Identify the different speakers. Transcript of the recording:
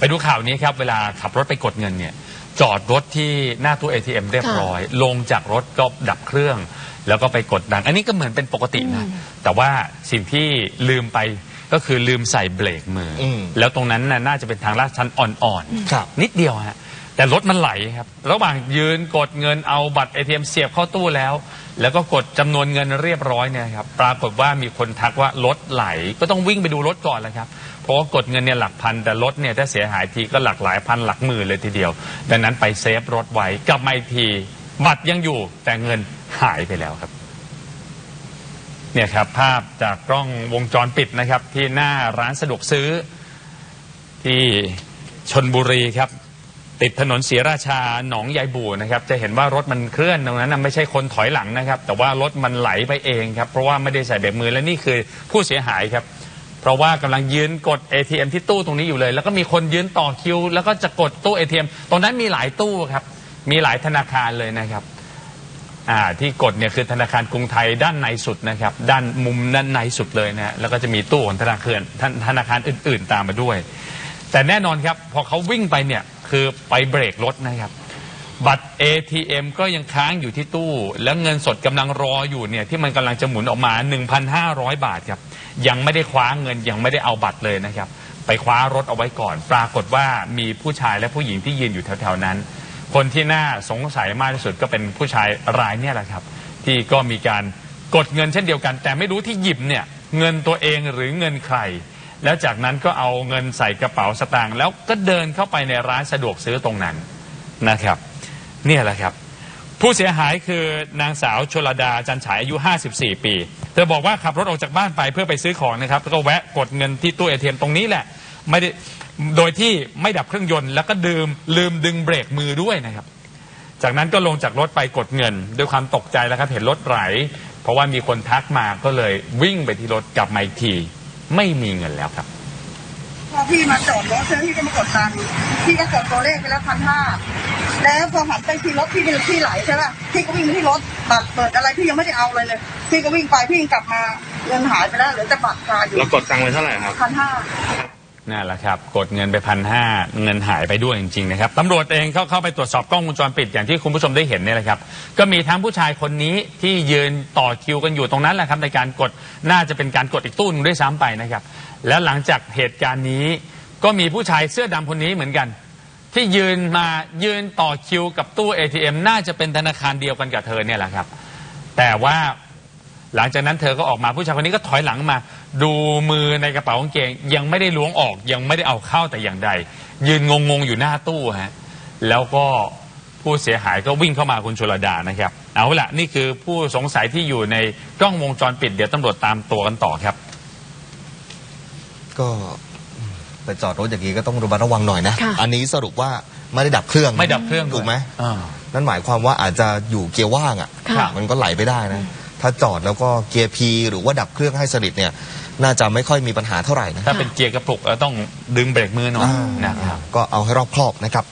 Speaker 1: ไปดูข่าวนี้ครับเวลาขับรถไปกดเงินเนี่ยจอดรถที่หน้าตู้ ATM เรียบร้อย ลงจากรถก็ดับเครื่อง แล้วก็ไปกดดัง อันนี้ก็เหมือนเป็นปกตินะแต่ว่าสิ่งที่ลืมไปก็คือลืมใส่เบรกมืออ
Speaker 2: ม
Speaker 1: แล้วตรงนั้นน่ะน่าจะเป็นทางลาดชันอ่อน
Speaker 2: ครับ
Speaker 1: นิดเดียวฮะ แต่รถมันไหลครับ ระหว่างยืนกดเงินเอาบัตร ATM เสียบเข้าตู้แล้ว แล้วก็กดจำนวนเงินเรียบร้อยเนี่ยครับปรากฏว่ามีคนทักว่ารถไหล ก็ต้องวิ่งไปดูรถก่อนเลยครับ เพราะว่ากดเงินเนี่ยหลักพัน แต่รถเนี่ยถ้าเสียหายทีก็หลักหลายพันหลักหมื่นเลยทีเดียว ดังนั้นไปเซฟรถไว้กลับมาอีกทีบัตรยังอยู่แต่เงินหายไปแล้วครับเนี่ยครับภาพจากกล้องวงจรปิดนะครับที่หน้าร้านสะดวกซื้อที่ชนบุรีครับ ติดถนนศรีราชาหนองยายบูนะครับจะเห็นว่ารถมันเคลื่อนตรงนั้นนะไม่ใช่คนถอยหลังนะครับ แต่ว่ารถมันไหลไปเองครับเพราะว่าไม่ได้ใส่เบรกมือและนี่คือผู้เสียหายครับ เพราะว่ากำลังยืนกด ATM ที่ตู้ตรงนี้อยู่เลย แล้วก็มีคนยืนต่อคิว แล้วก็จะกดตู้ ATM ตรงนั้นมีหลายตู้ครับมีหลายธนาคารเลยนะครับอ่าที่กดเนี่ยคือธนาคารกรุงไทยด้านในสุดนะครับ ด้านมุมด้านในสุดเลยนะฮะแล้วก็จะมีตู้ของธนาคารธนธนาคารอื่น ๆ ตามมาด้วย แต่แน่นอนครับ พอเขาวิ่งไปเนี่ยคือไปเบรกรถนะครับ บัตร ATM ก็ยังค้างอยู่ที่ตู้ แล้วเงินสดกำลังรออยู่เนี่ยที่มันกำลังจะหมุนออกมา 1,500 บาทครับ ยังไม่ได้คว้าเงินยังไม่ได้เอาบัตรเลยนะครับ ไปคว้ารถเอาไว้ก่อน ปรากฏว่ามีผู้ชายและผู้หญิงที่ยืนอยู่แถวๆนั้น คนที่น่าสงสัยมากที่สุดก็เป็นผู้ชายรายเนี่ยแหละครับ ที่ก็มีการกดเงินเช่นเดียวกัน แต่ไม่รู้ที่หยิบเนี่ยเงินตัวเองหรือเงินใคร แล้วจากนั้นก็เอาเงินใส่กระเป๋าสตางค์แล้วก็เดินเข้าไปในร้านสะดวกซื้อตรงนั้นนะครับ เนี่ยแหละครับ ผู้เสียหายคือนางสาวชลดาจันฉายอายุ 54 ปีเธอบอกว่าขับรถออกจากบ้านไปเพื่อไปซื้อของนะครับแล้วก็แวะกดเงินที่ตู้เอทีเอ็มตรงนี้แหละไม่ได้โดยที่ไม่ดับเครื่องยนต์แล้วก็ดื่มลืมดึงเบรกมือด้วยนะครับ จากนั้นก็ลงจากรถไปกดเงิน ด้วยความตกใจแล้วครับเห็นรถไหล เพราะว่ามีคนทักมาก็เลยวิ่งไปที่รถกลับมาอีกที ไม่มีเงินแล้วครับ
Speaker 3: พอพี่มาจอดรถเสร็จพี่ก็มากดตังค์พี่ก็กดตัวเลขไปแล้วพันห้าแล้วพอหันไปที่รถพี่เป็นที่ไหลใช่ป่ะพี่ก็วิ่งไปที่รถบัตรเปิดอะไรพี่ยังไม่ได้เอาเลยเลยพี่ก็วิ่งไปพี่ยังกลับมาเงินหายไปแล้วเหลือแต่บัตรคาอยู่
Speaker 4: เรากดตังค์ไปเท่าไหร่ครับ
Speaker 3: พันห้า
Speaker 1: นั่นแหละครับ กดเงินไปพันห้าเงินหายไปด้วยจริงๆนะครับตำรวจเองเขาเข้าไปตรวจสอบกล้องวงจรปิดอย่างที่คุณผู้ชมได้เห็นเนี่ยแหละครับ ก็มีทั้งผู้ชายคนนี้ที่ยืนต่อคิวกันอยู่ตรงนั้นแหละครับในการกดน่าจะเป็นการกดอีกตู้หนึงด้วยซ้ำไปนะครับ แล้วหลังจากเหตุการณ์นี้ก็มีผู้ชายเสื้อดำคนนี้เหมือนกัน ที่ยืนมายืนต่อคิวกับตู้ ATM น่าจะเป็นธนาคารเดียวกันกับเธอเนี่ยแหละครับ แต่ว่าหลังจากนั้นเธอก็ออกมาผู้ชายคนนี้ก็ถอยหลังมา ดูมือในกระเป๋ากางเกง ยังไม่ได้ล้วงออกยังไม่ได้เอาเข้าแต่อย่างใด ยืนงงๆอยู่หน้าตู้ฮะแล้วก็ผู้เสียหายก็วิ่งเข้ามาคุณชลดานะครับ เอาละนี่คือผู้สงสัยที่อยู่ในกล้องวงจรปิด เดี๋ยวตำรวจตามตัวกันต่อครับ
Speaker 2: ก็ไปจอดรถอย่างนี้ก็ต้องระมัดระวังหน่อยนะ
Speaker 5: ค่ะ
Speaker 2: อันนี้สรุปว่าไม่ได้ดับเครื่อง
Speaker 1: ไม่ดับเครื่องด้วย
Speaker 2: ถูกไหม
Speaker 1: อ่า
Speaker 2: นั่นหมายความว่าอาจจะอยู่เกียร์ว่างอะ
Speaker 5: ค่ะ
Speaker 2: มันก็ไหลไปได้นะ ถ้าจอดแล้วก็เกียร์พีหรือว่าดับเครื่องให้สนิทเนี่ยน่าจะไม่ค่อยมีปัญหาเท่าไหร่นะ
Speaker 1: ถ้าเป็นเกียร์กระปุกเราต้องดึงเบรกมือหน่อย
Speaker 2: อ่า
Speaker 1: นะครับ
Speaker 2: ก็เอาให้รอบครอบนะครับ